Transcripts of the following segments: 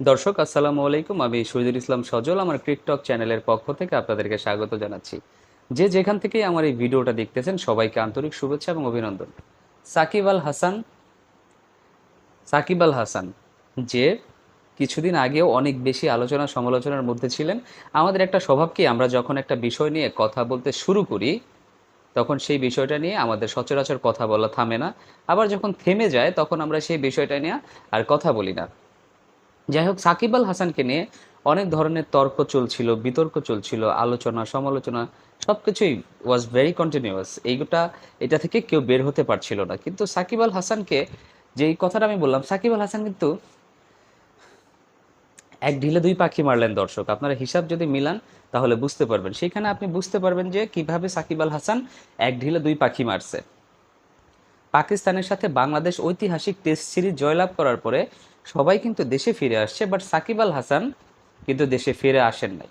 দর্শক, আসসালামু আলাইকুম। আমি শহীদুল ইসলাম সজল, আমার ক্রিকটক চ্যানেলের পক্ষ থেকে আপনাদেরকে স্বাগত জানাচ্ছি। যে যেখান থেকেই আমার এই ভিডিওটা দেখতেছেন, সবাইকে আন্তরিক শুভেচ্ছা এবং অভিনন্দন। সাকিব আল হাসান, সাকিব আল হাসান যে কিছুদিন আগেও অনেক বেশি আলোচনা সমালোচনার মধ্যে ছিলেন। আমাদের একটা স্বভাব কি, আমরা যখন একটা বিষয় নিয়ে কথা বলতে শুরু করি, তখন সেই বিষয়টা নিয়ে আমাদের সচরাচর কথা বলা থামে না। আবার যখন থেমে যায়, তখন আমরা সেই বিষয়টা নিয়ে আর কথা বলি না। যাই হোক সাকিব আল হাসানকে নিয়ে অনেক ধরনের তর্ক চলছিল, বিতর্ক চলছিল, আলোচনা, সমালোচনা সব কিছুই ওয়াজ ভেরি কন্টিনিউয়াস এইটা, এটা থেকে কেউ বের হতে পারছিল না। কিন্তু সাকিব আল হাসানকে, যেই কথাটা আমি বললাম, সাকিব আল হাসান কিন্তু এক ঢিলে দুই পাখি মারলেন দর্শক। আপনারা হিসাব যদি মিলান, তাহলে বুঝতে পারবেন। সেখানে আপনি বুঝতে পারবেন যে কীভাবে সাকিব আল হাসান এক ঢিলে দুই পাখি মারছে। পাকিস্তানের সাথে বাংলাদেশ ঐতিহাসিক টেস্ট সিরিজ জয়লাভ করার পরে সবাই কিন্তু দেশে ফিরে আসছে বাট সাকিব আল হাসান কিন্তু দেশে ফিরে আসেন নাই।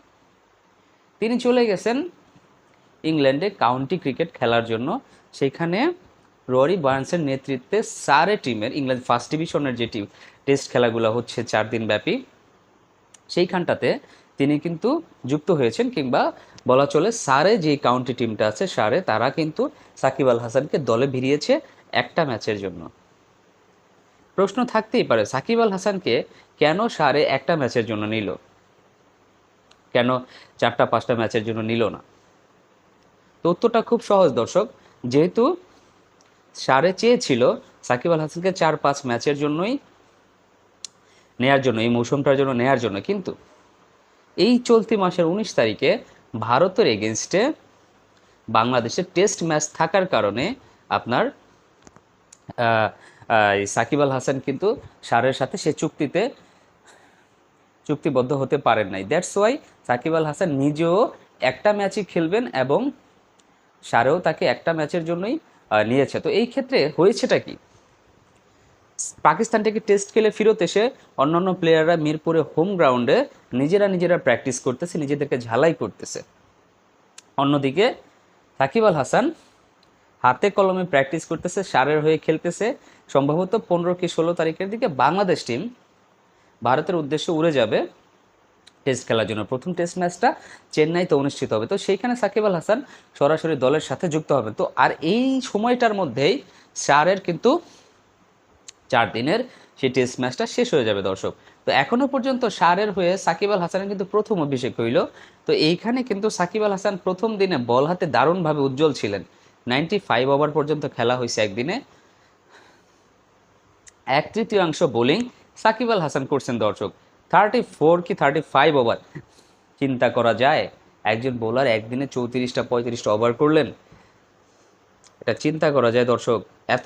তিনি চলে গেছেন ইংল্যান্ডে কাউন্টি ক্রিকেট খেলার জন্য। সেখানে ররি বার্নসের নেতৃত্বে সারে টিমের, ইংল্যান্ড ফার্স্ট ডিভিশনের যে টিম টেস্ট খেলাগুলো হচ্ছে চার দিন ব্যাপী সেইখানটাতে তিনি কিন্তু যুক্ত হয়েছেন কিংবা বলা চলে সারে যে কাউন্টি টিমটা আছে সারে, তারা কিন্তু সাকিব আল হাসানকে দলে ভিড়িয়েছে। একটা ম্যাচের জন্য। প্রশ্ন থাকতেই পারে, সাকিব আল হাসানকে কেন সারে একটা ম্যাচের জন্য নিল? কেন চারটা, পাঁচটা ম্যাচের জন্য নিল না? তো উত্তরটা খুব সহজ, দর্শক। যেহেতু সারে চেয়েছিল, সাকিব আল হাসানকে চার, পাঁচ ম্যাচের জন্যই নেয়ার জন্য, এই মৌসুমটার জন্য নেয়ার জন্য। কিন্তু এই চলতি মাসের উনিশ তারিখে ভারতের এগেনস্টে বাংলাদেশের টেস্ট ম্যাচ থাকার কারণে আপনার সাকিব আল হাসান কিন্তু সারের সাথে সে চুক্তিতে চুক্তিবদ্ধ হতে পারেন নাই। দ্যাটস ওয়াই সাকিব আল হাসান নিজেও একটা ম্যাচই খেলবেন এবং সারেও তাকে একটা ম্যাচের জন্যই নিয়েছে। তো এই ক্ষেত্রে হয়েছেটা কি? পাকিস্তান থেকে টেস্ট খেলে ফেরত এসে অন্যান্য প্লেয়াররা মিরপুরে হোম গ্রাউন্ডে নিজেরা নিজেরা প্র্যাকটিস করতেছে, নিজেদেরকে ঝালাই করতেছে। অন্যদিকে সাকিব আল হাসান হাতে কলমে প্র্যাকটিস করতেছে, সারের হয়ে খেলতেছে। সম্ভবত পনেরো কি ষোলো তারিখের দিকে বাংলাদেশ টিম ভারতের উদ্দেশ্যে উড়ে যাবে টেস্ট খেলার জন্য। প্রথম টেস্ট ম্যাচটা চেন্নাইতে অনুষ্ঠিত হবে। তো সেইখানে সাকিব আল হাসান সরাসরি দলের সাথে যুক্ত হবে। তো আর এই সময়টার মধ্যেই সারের কিন্তু চার দিনের সেই টেস্ট ম্যাচটা শেষ হয়ে যাবে দর্শক। তো এখনও পর্যন্ত সারের হয়ে সাকিব আল হাসানের কিন্তু প্রথম অভিষেক হইল। তো এইখানে কিন্তু সাকিব আল হাসান প্রথম দিনে বল হাতে দারুণভাবে উজ্জ্বল ছিলেন। নাইনটি ফাইভ ওভার পর্যন্ত খেলা হয়েছে একদিনে। এক তৃতীয়াংশ বোলিং সাকিব আল হাসান করছেন দর্শক। থার্টি ফোর কি থার্টি ফাইভ ওভার চিন্তা করা যায়, একজন বোলার একদিনে চৌত্রিশটা পঁয়ত্রিশটা ওভার করলেন। এটা চিন্তা করা যায় দর্শক। এত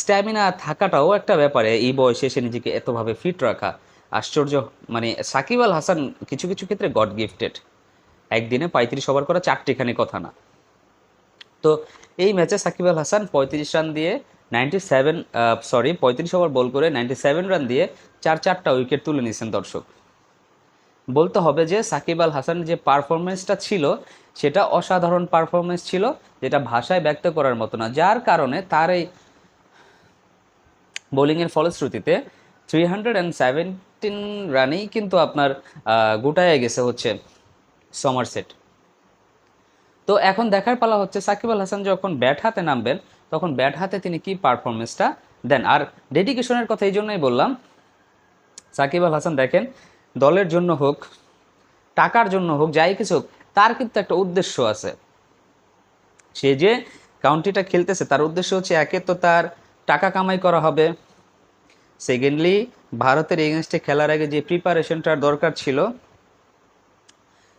স্ট্যামিনা থাকাটাও একটা ব্যাপারে, এই বয়সে এসে নিজেকে এতভাবে ফিট রাখা। আশ্চর্য মানে সাকিব আল হাসান কিছু কিছু ক্ষেত্রে গড গিফটেড একদিনে পঁয়ত্রিশ ওভার করা চারটিখানি কথা না। তো এই ম্যাচে সাকিব আল হাসান পঁয়ত্রিশ রান দিয়ে নাইনটি সেভেন সরি পঁয়ত্রিশ ওভার বল করে নাইনটি সেভেন রান দিয়ে চার চারটা উইকেট তুলে নিয়েছেন দর্শক। বলতে হবে যে সাকিব আল হাসানের যে পারফরমেন্সটা ছিল, সেটা অসাধারণ পারফরমেন্স ছিল, যেটা ভাষায় ব্যক্ত করার মতো না। যার কারণে তার এই বোলিংয়ের ফলশ্রুতিতে থ্রি হান্ড্রেড অ্যান্ড সেভেন্টিন রানেই কিন্তু আপনার গোটায় গেছে হচ্ছে সমারসেট তো এখন দেখার পালা হচ্ছে সাকিব আল হাসান যখন ব্যাট হাতে নামবেন, তখন ব্যাট হাতে তিনি কি পারফরমেন্সটা দেন? আর ডেডিকেশনের কথা এই জন্যই বললাম, সাকিব আল হাসান দেখেন, দলের জন্য হোক, টাকার জন্য হোক, যাই কিছু হোক, তার কিন্তু একটা উদ্দেশ্য আছে। সে যে কাউন্টিটা খেলতেছে, তার উদ্দেশ্য হচ্ছে একে তো তার টাকা কামাই করা হবে। সেকেন্ডলি ভারতের এগেনস্টে খেলার আগে যে প্রিপারেশনটার দরকার ছিল,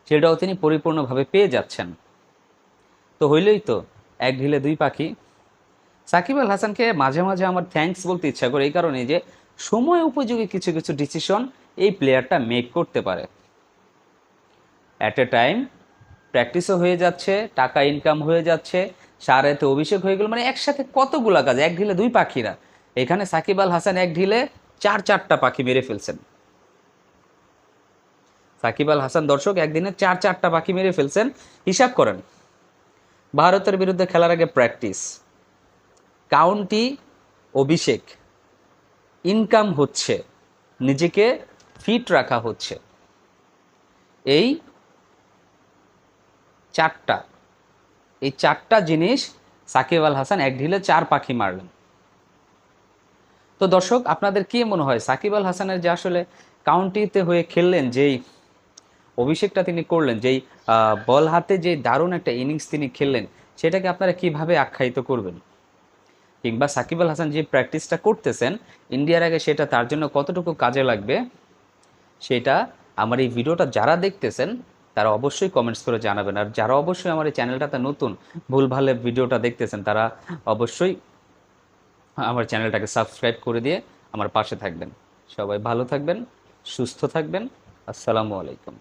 সেটাও তিনি পরিপূর্ণভাবে পেয়ে যাচ্ছেন। তো হইলেই তো, এক ঢিলে দুই পাখি। সাকিব আল হাসানকে মাঝে মাঝে আমার থ্যাঙ্কস বলতে ইচ্ছা করে, এই কারণে যে সময় উপযোগী কিছু কিছু ডিসিশন এই প্লেয়ারটা মেক করতে পারে। অ্যাট এ টাইম প্র্যাকটিসও হয়ে যাচ্ছে, টাকা ইনকাম হয়ে যাচ্ছে, সারেতে অভিষেক হয়ে গেল মানে একসাথে কতগুলা কাজ, এক ঢিলে দুই পাখিরা। এখানে সাকিব আল হাসান এক ঢিলে চার চারটা পাখি মেরে ফেলছেন। সাকিব আল হাসান দর্শক, একদিনে চার চারটা পাখি মেরে ফেলছেন। হিসাব করেন ভারতের বিরুদ্ধে খেলার আগে প্র্যাকটিস কাউন্টি অভিষেক ইনকাম হচ্ছে, নিজেকে ফিট রাখা হচ্ছে। এই চারটা এই চারটা জিনিস সাকিব আল হাসান এক ঢিলে চার পাখি মারলেন। তো দর্শক, আপনাদের কি মনে হয়, সাকিব আল হাসানের যে আসলে কাউন্টিতে হয়ে খেললেন, যেই অভিষেকটা তিনি করলেন, যেই বল হাতে যে দারুণ একটা ইনিংস তিনি খেললেন, সেটাকে আপনারা কীভাবে আখ্যায়িত করবেন? কিংবা সাকিব আল হাসান যে প্র্যাকটিসটা করতেছেন, ইন্ডিয়ার আগে সেটা তার জন্য কতটুকু কাজে লাগবে, সেটা আমার এই ভিডিওটা যারা দেখতেছেন, তারা অবশ্যই কমেন্টস করে জানাবেন। আর যারা অবশ্যই আমার এই চ্যানেলটাতে নতুন ভুলভালে ভিডিওটা দেখতেছেন, তারা অবশ্যই আমার চ্যানেলটাকে সাবস্ক্রাইব করে দিয়ে আমার পাশে থাকবেন। সবাই ভালো থাকবেন, সুস্থ থাকবেন। আসসালামু আলাইকুম।